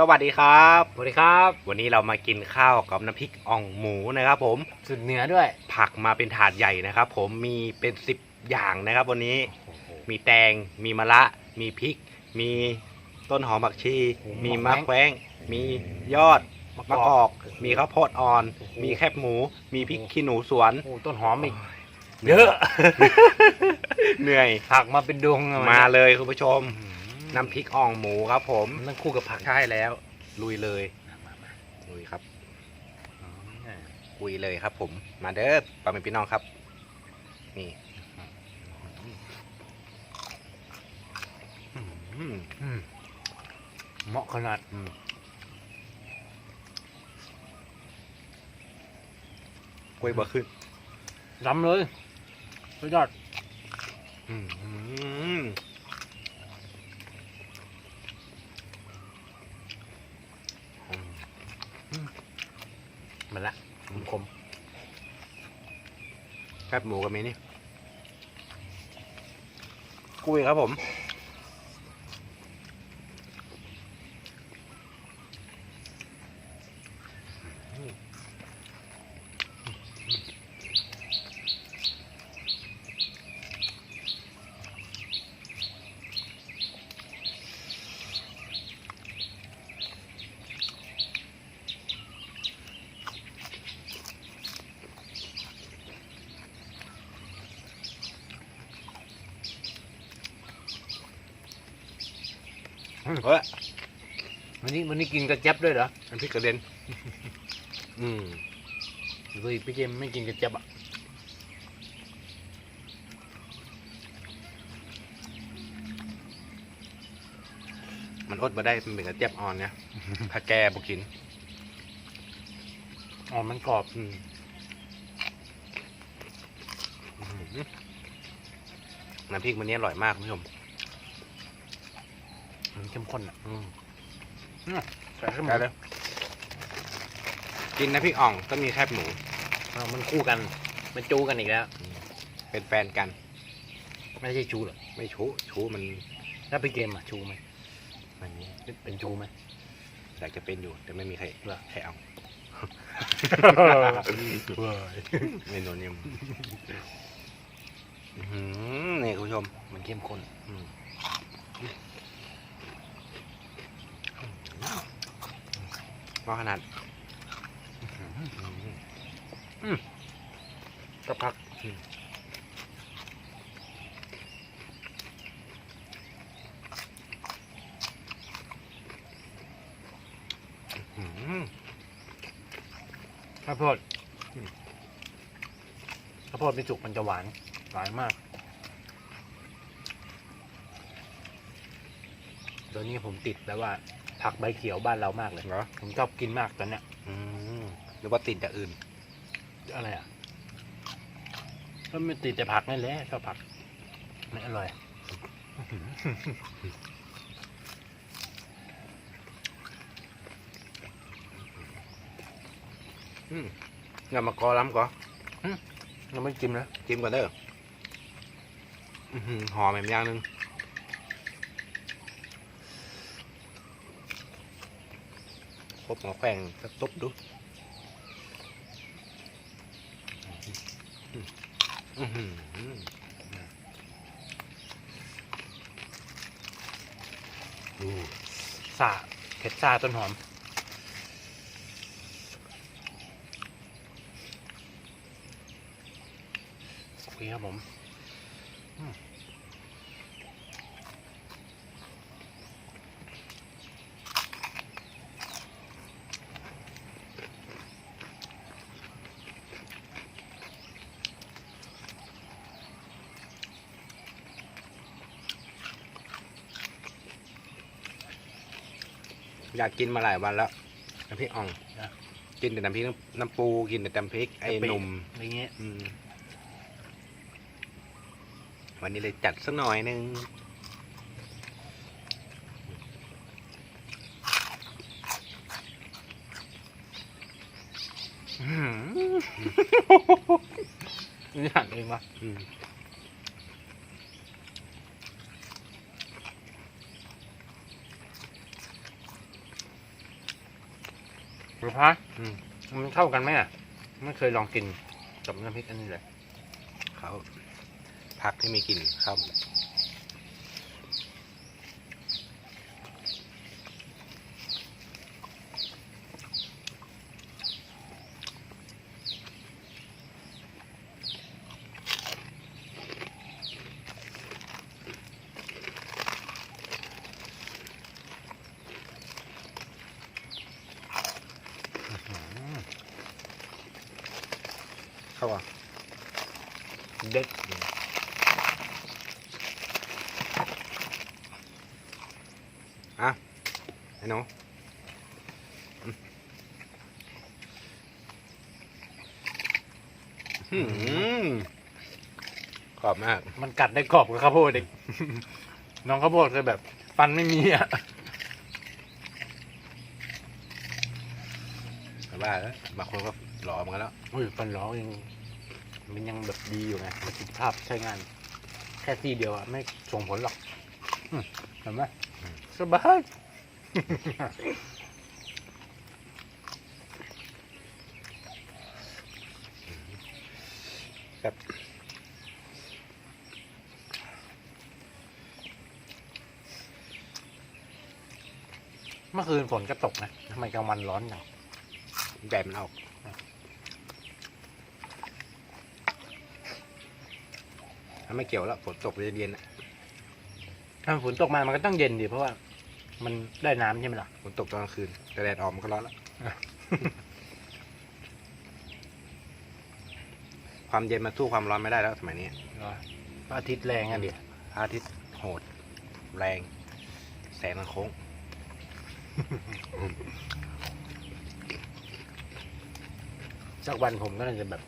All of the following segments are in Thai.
สวัสดีครับสวัสดีครับ วันนี้เรามากินข้าวกับน้ำพริกอ่องหมูนะครับผม สุดเหนือด้วย ผักมาเป็นถาดใหญ่นะครับผมมีเป็นสิบอย่างนะครับวันนี้ มีแตง มีมะระ มีพริก มีต้นหอมผักชีโอ้โหมีมะมะแขแขววงงมียอดมะมะกกออกกมีข้าวโพดอ่อนโอ้โหมีแคบหมู มีพริกขี้หนูสวนโอ้ต้นหอมอีกเยอะ เหนื่อย ผักมาเป็นดวงอะมาวันนี้เลยคุณผู้ชมอืม น้ำพริกอ่องหมูครับ ผมมันต้องคู่กับผักใช่แล้ว ลุยเลยมามาลุยครับอืมคุยเลยครับ ผม มาเด้อปาเป็นพี่น้องครับ นี่อืมอืมเหมาะขนาดกล้วยบ่ขึ้นล้ำเลยสุดยอดอืม มันละคมแคบหมูกับมีนี่กุ้ยครับผม อืม เฮ้ยวันนี้วันนี้กินกระเจี๊ยบด้วยเหรอน้ำพริกกระเด็น อืมหรือพี่เจมส์ไม่กินกระเจี๊ยบอะมันอดมาได้มันเป็นกระเจี๊ยบอ่อนเนี่ยถ้าแกบุกินอ๋อมันกรอบอืมอื้อหือน้ำพริกมันนี้อร่อยมากคุณผู้ชม มันเข้มข้นอะอืมใส่ข้าวหมูได้เลยกินน้ำพริกอ่องต้องมีแคบหมูอ้าวมันคู่กัน มันจูกันอีกแล้ว เป็นแฟนกัน ไม่ใช่ชูเหรอไม่ชู้ชู้มันถ้าพี่เจมส์อะชูไหมมันนี้เป็นชูไหมอยากจะเป็นอยู่ แต่ไม่มีใครเหรอใครเอาเว้ยไม่โดนยิมอื้อหือนี่คุณผู้ชมมันเข้มข้นอืม ว่าขนาดสักพักอื้อหือข้าวโพดข้าวโพดไม่สุกมันจะหวาน หวานมากเดี๋ยวนี้ผมติดแบบว่า ผักใบเขียวบ้านเรามากเลย เหรอผมชอบกินมากตอนเนี้ยอืมหรือว่าติดจากอื่น อะไรอะก็ไม่ติดแต่ผักนั่นแหละชอบผักไม่อร่อยอืมอย่ามากอล้ำก่อยังไม่กินนะจิ้มก่อนเด้ออื้อหือหอมแบบอย่างหนึง ครบหมอแขวงจะตบดูดูซาเผ็ดซาต้นหอมโอเคครับผม อืม อยากกินมาหลายวันแล้วน้ำพริกอ่องนะกินแต่น้ำพริกน้ำน้ำปูกินแต่น้ำพริกไอ้กะปิหนุ่มอะไรเงี้ยอืมวันนี้เลยจัดสักหน่อยหนึงนี่หั่นเองปะอืม หรือพะมมันเข้ากันไหมอะ ไม่เคยลองกินกับน้ำพริกอันนี้เลยเขาผักที่มีกลิ่นเข้าหมดเข้าอะ เด็ดอะไอ้หนูอืมอื้อหือขอบมาก มันกัดได้กรอบกับข้าวโพดเด็ก น้องข้าวโพดคือแบบฟันไม่มีอะแต่ว่าแล้วบางคนก็หลอมกันแล้วอุ้ยฟันล้อยัง มันยังแบบดีอยู่ไงประสิทธิภาพใช้งาน แค่ทีเดียวอะไม่ส่งผลหรอกอืมเห็นไหมสบาย ครับเมื่อคืนฝนก็ตกนะทำไมกลางวันร้อนจังแดดมันออกถ้า ไม่เกี่ยวแล้วฝนตกเย็นๆน่ะถ้าฝนตกมามันก็ต้องเย็นดิเพราะว่า มันได้น้ำใช่ไหมล่ะฝนตกตอนกลางคืนแต่แดดออกมันก็ร้อนแล้วอะความเย็นมันสู้ความร้อนไม่ได้แล้วสมัยนี้พระอาทิตย์แรงอะดิพระอาทิตย์โหด แรง แสงมันโค้ง สักวันผมก็น่าจะแบบ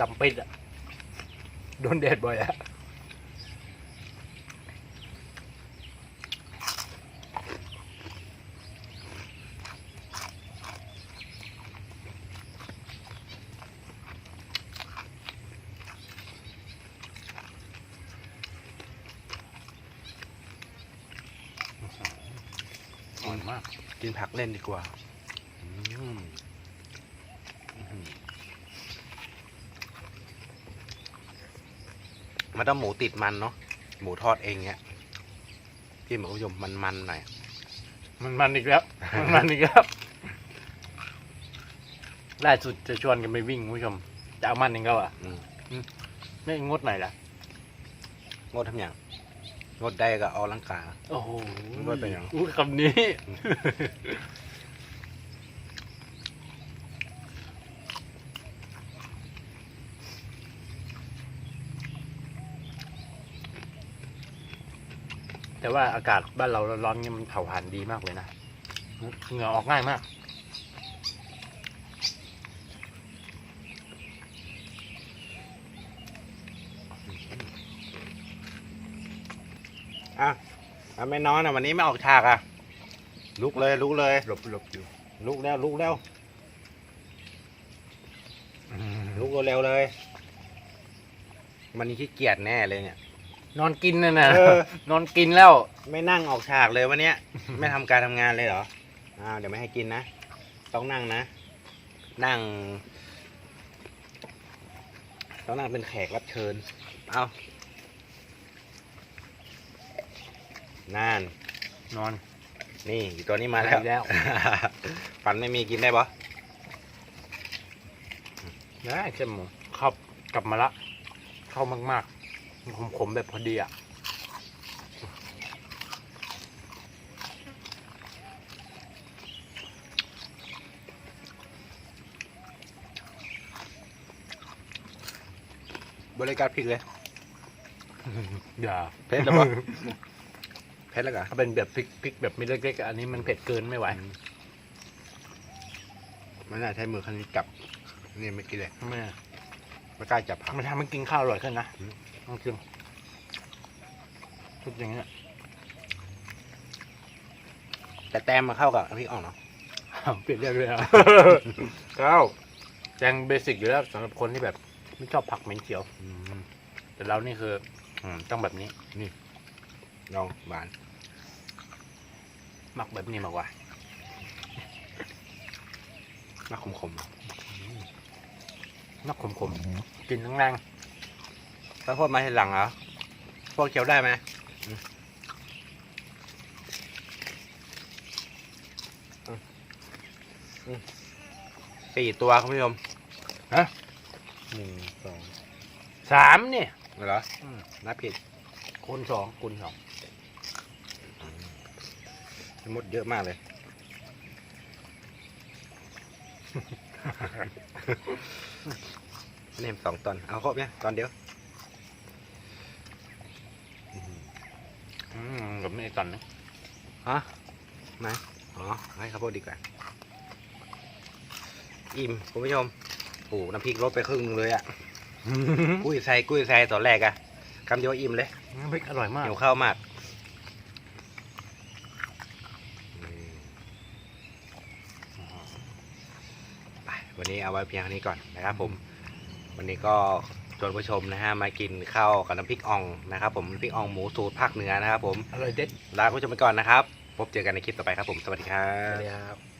ดำปิดอะโดนแดดบ่อยอะ อ่อนมาก กินผักเล่นดีกว่าอืมอื้อหือมันต้องหมูติดมันเนาะหมูทอดเองเนี้ยพี่หมูยมมันๆหน่อยมันมันอีกแล้ว มันมันอีกแล้วล่าสุดจะชวนกันไปวิ่งคุณผู้ชมจะเอามันเองก็อะอืมไม่งดไหนล่ะ งดทำอย่าง งดได้ก็เอาลังกาโอ้โหงดไปยัง อู้คำนี้ แต่ว่าอากาศบ้านเราร้อนๆเนี่ยมันเผาผลาญดีมากเลยนะ เหงื่อออกง่ายมาก อะเอาไม่นอนอะวันนี้ไม่ออกฉากอะ ลุกเลยลุกเลยหลบหลบอยู่ลุกแล้วลุกแล้วลุกเร็วๆเลยวันนี้ขี้เกียจแน่เลยเนี่ย นอนกินน่ะนะเออ นอนกินแล้ว ไม่นั่งออกฉากเลยวันเนี้ย ไม่ทำการทำงานเลยเหรออ้าวเดี๋ยวไม่ให้กินนะ ต้องนั่งนะ นั่ง ต้องนั่งเป็นแขกรับเชิญ เอา นั่นนอน นี่อยู่ตัวนี้มาแล้ว มาแล้ว ฟันไม่มีกินได้ปะได้เจ้าหมูเข้ากลับมาละ เข้ามากๆขมๆแบบพอดีอะบริการพริกเลย อย่าเผ็ดแล้วปะ เผ็ดแล้วกะถ้าเป็นแบบพริกพริกแบบไม่เล็กๆอะอันนี้มันเผ็ดเกินไม่ไหวไม่น่าใช้มือคันนี้กลับนี่ไม่กินเลยไม่ไม่กล้าจับผักมันทำให้กินข้าวอร่อยขึ้นนะอืมต้องกินทุกอย่างเนี้ยแต่แต้มมาเข้ากับพริกอ่อนเนาะอ้าวเปลี่ยนเรื่องเลยอะข้าวแจงเบสิกอยู่แล้วสำหรับคนที่แบบไม่ชอบผักเหม็นเขียวอืมแต่เรานี่คืออืมต้องแบบนี้ ลองหวานหมักแบบนี้มากกว่าน่าขมนักขมๆกินแรงๆถ้าพวกมาทีหลังเหรอพวกเคี้ยวได้ไหมอืมอืมอืมสี่ตัวคุณผู้ชมๆฮะหนึ่งสองสามเนี่ยเหรออืมนับผิดคูณสองคูณสอง มดเยอะมากเลยนี่สองตอนเอาครบเนี่ยตอนเดียวอืมกับไม่ตอนนะฮะไหนอ๋อให้ข้าวโพดดีกว่า อิ่มคุณผู้ชมโอ้โหน้ำพริกลดไปครึ่งนึงเลยอะกุ้ยไซกุ้ยไซตอนแรกอะคำเดียวอิ่มเลยน้ำพริกอร่อยมาก หิวข้าวมากอืมไป วันนี้เอาไว้เพียงเท่านี้ก่อนนะครับผม วันนี้ก็ชวนผู้ชมนะฮะมากินข้าวกับน้ำพริกอ่องนะครับผมน้ำพริกอ่องหมูสูตรภาคเหนือนะครับผมอร่อยเด็ดลาผู้ชมไปก่อนนะครับ พบเจอกันในคลิปต่อไปครับผมสวัสดีครัสวับสดีครับ